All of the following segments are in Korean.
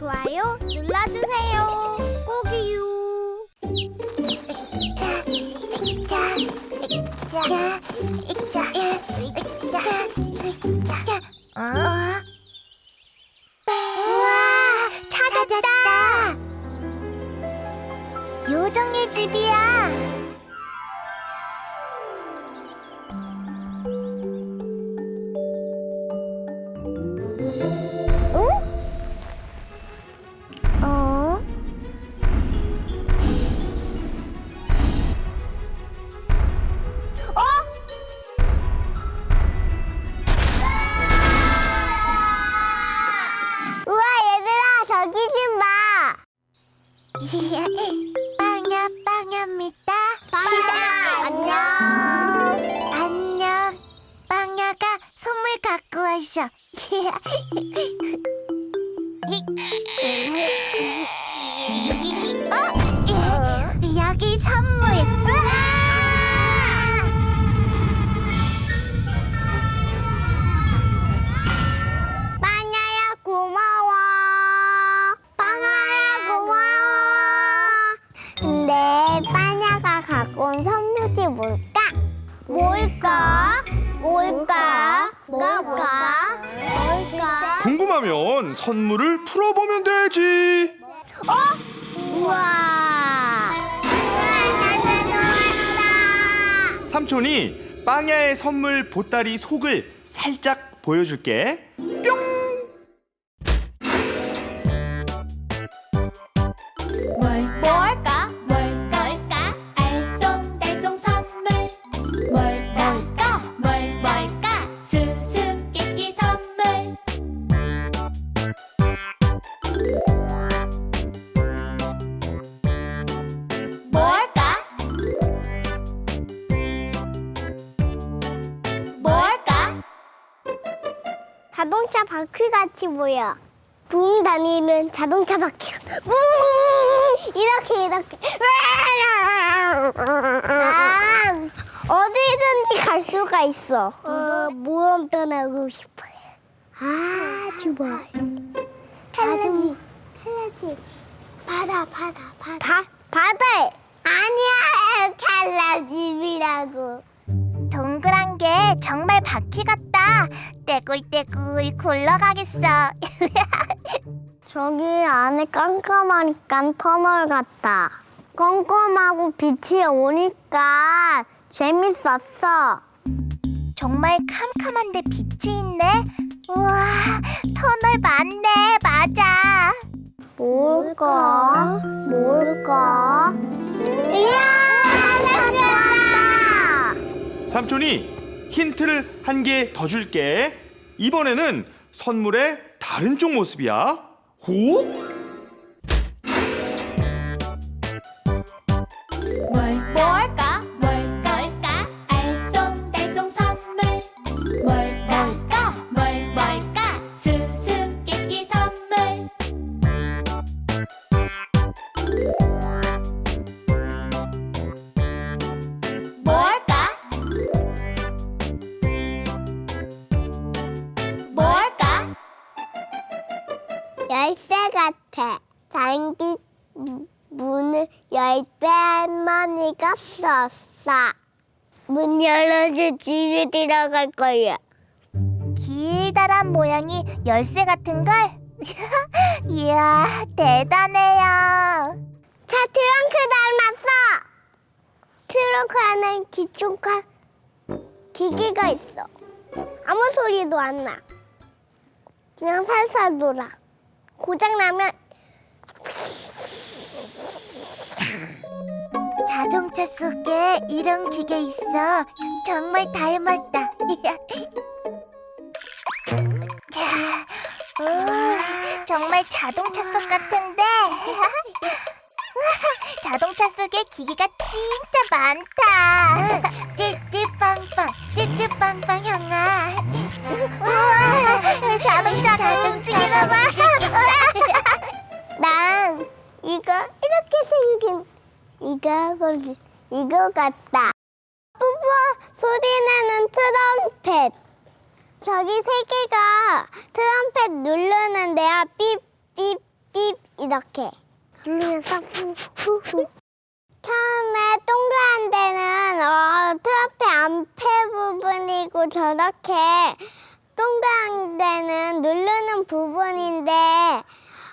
좋아요 눌러주세요. 꼭이요. 우와, 찾았다. 요정의 집이야. 뭘까? 뭘까? 뭘까? 뭘까? 궁금하면 선물을 풀어보면 되지. 어? 우와! 삼촌이 빵야의 선물 보따리 속을 살짝 보여줄게. 바퀴 같이 보여. 붕 다니는 자동차 바퀴. 붕! 이렇게 이렇게. 난 어디든지 갈 수가 있어. 어, 모험 떠나고 싶어요. 아, 좋아. 펠라지, 펠라지. 바다, 바다, 바다. 바, 바다에. 아니야, 칼라집이라고. 동그란 게 정말 바퀴 같다. 떼굴떼굴 굴러가겠어. 저기 안에 깜깜하니까 터널 같다. 깜깜하고 빛이 오니까 재밌었어. 정말 캄캄한데 빛이 있네. 우와, 터널 맞네. 맞아. 뭘까? 뭘까? 이야! 삼촌이 힌트를 한 개 더 줄게. 이번에는 선물의 다른 쪽 모습이야. 호? 열때 할머니가 썼어. 문 열어줘 집에 들어갈 거야. 길다란 모양이 열쇠 같은 걸. 이야, 대단해요. 차 트렁크 닮았어. 트렁크 안에 기종카 기계가 있어. 아무 소리도 안 나. 그냥 살살 돌아. 고장 나면 자동차 속에 이런 기계 있어. 정말 닮았다. 우와, 정말 자동차 속 같은데. 자동차 속에 기계가 진짜 많다. 띠띠빵빵, 띠띠빵빵 형아. 우와, 자동차가 움직이나 봐. 이거 이렇게 생긴 이거 이거 같다. 뿌뿌 소리 나는 트럼펫. 저기 세 개가 트럼펫 누르는데요. 삐삐삐 삐 이렇게 누르면서 후후후 처음에 동그란 데는 어, 트럼펫 안패 부분이고 저렇게 동그란 데는 누르는 부분인데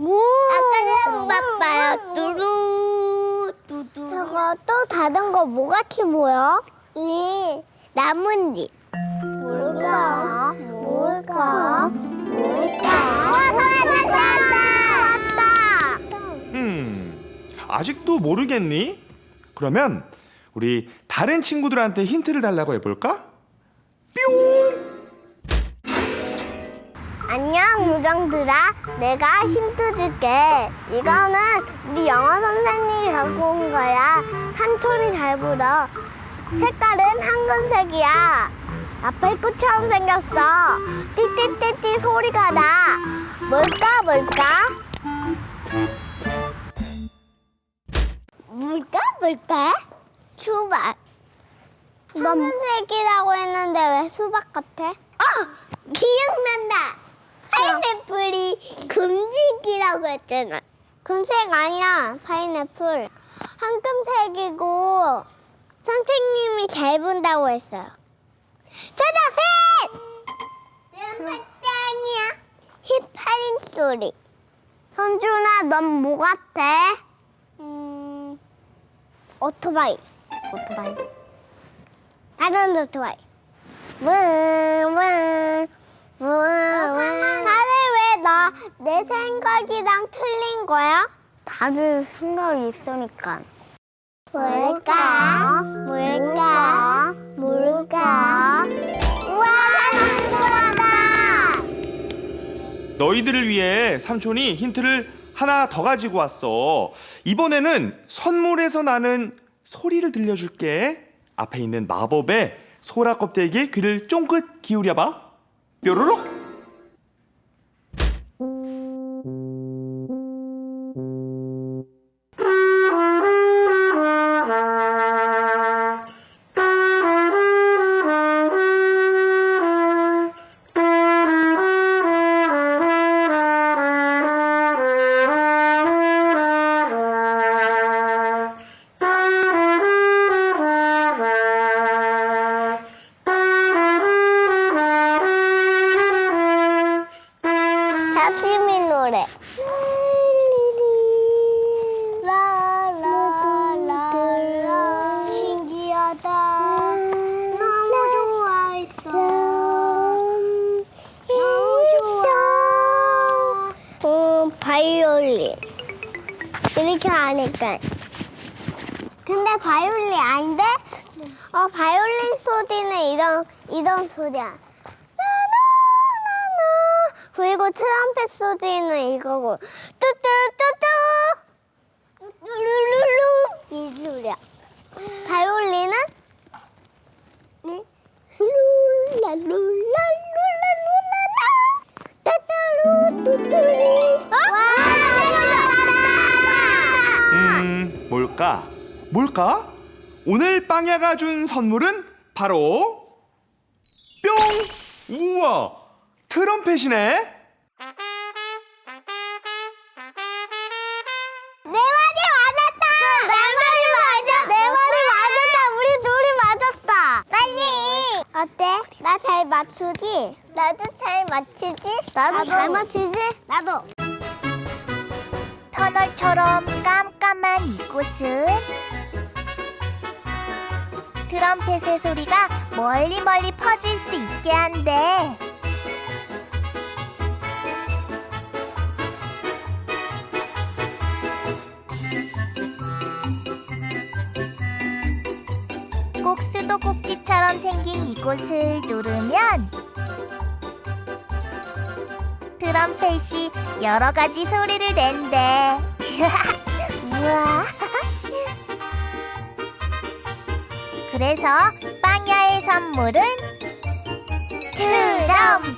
아까는 빠빠야 뚜루 뚜두. 저거 또 다른 거 뭐 같이 보여? 이 나뭇잎. 뭘까? 뭘까? 뭘까? 왔다! 왔다! 음, 아직도 모르겠니? 그러면 우리 다른 친구들한테 힌트를 달라고 해볼까? 뿅! 안녕 요정들아. 내가 힌트 줄게. 이거는 우리 영어 선생님이 갖고 온 거야. 삼촌이 잘 불어. 색깔은 황금색이야. 앞에 꽃처럼 생겼어. 띠띠띠띠 소리가 나. 뭘까 뭘까? 뭘까 뭘까? 수박. 황금색이라고 했는데 왜 수박 같아? 어! 기억난다! 파인애플이 금색이라고 했잖아. 금색 아니야, 파인애플. 황금색이고, 선생님이 잘 본다고 했어요. 대답해! 아니야. 휘파림 소리. 선준아, 넌 뭐 같아? 음, 오토바이. 오토바이. 다른 오토바이. 뭉뭉 뭉뭉 다들 왜나 내 생각이랑 틀린 거야? 다들 생각이 있으니까 뭘까? 뭘까? 뭘까? 우와 궁금하다 너희들을 위해 삼촌이 힌트를 하나 더 가지고 왔어. 이번에는 선물에서 나는 소리를 들려줄게. 앞에 있는 마법의 소라 껍데기에 귀를 쫑긋 기울여봐. 뾰로록. 이렇게 하니까. 근데 바이올린 아닌데? 어, 바이올린 소리는 이런 이런 소리야. 나나나나 그리고 트럼펫 소리는 이거고 뭘까? 오늘 빵야가 준 선물은 바로 뿅! 우와! 트럼펫이네. 내 말이 맞았다! 내 말이 맞아! 내 말이 맞았다! 우리 둘이 맞았다! 빨리! 어때? 나 잘 맞추지? 나도 잘 맞추지? 나도, 잘 맞추지? 나도! 터널처럼 깜깜한 이곳은 트럼펫의 소리가 멀리 멀리 퍼질 수 있게 한대. 꼭 수도꼭지처럼 생긴 이곳을 누르면 트럼펫이 여러 가지 소리를 낸대. 우와. 그래서 빵야의 선물은 트럼펫.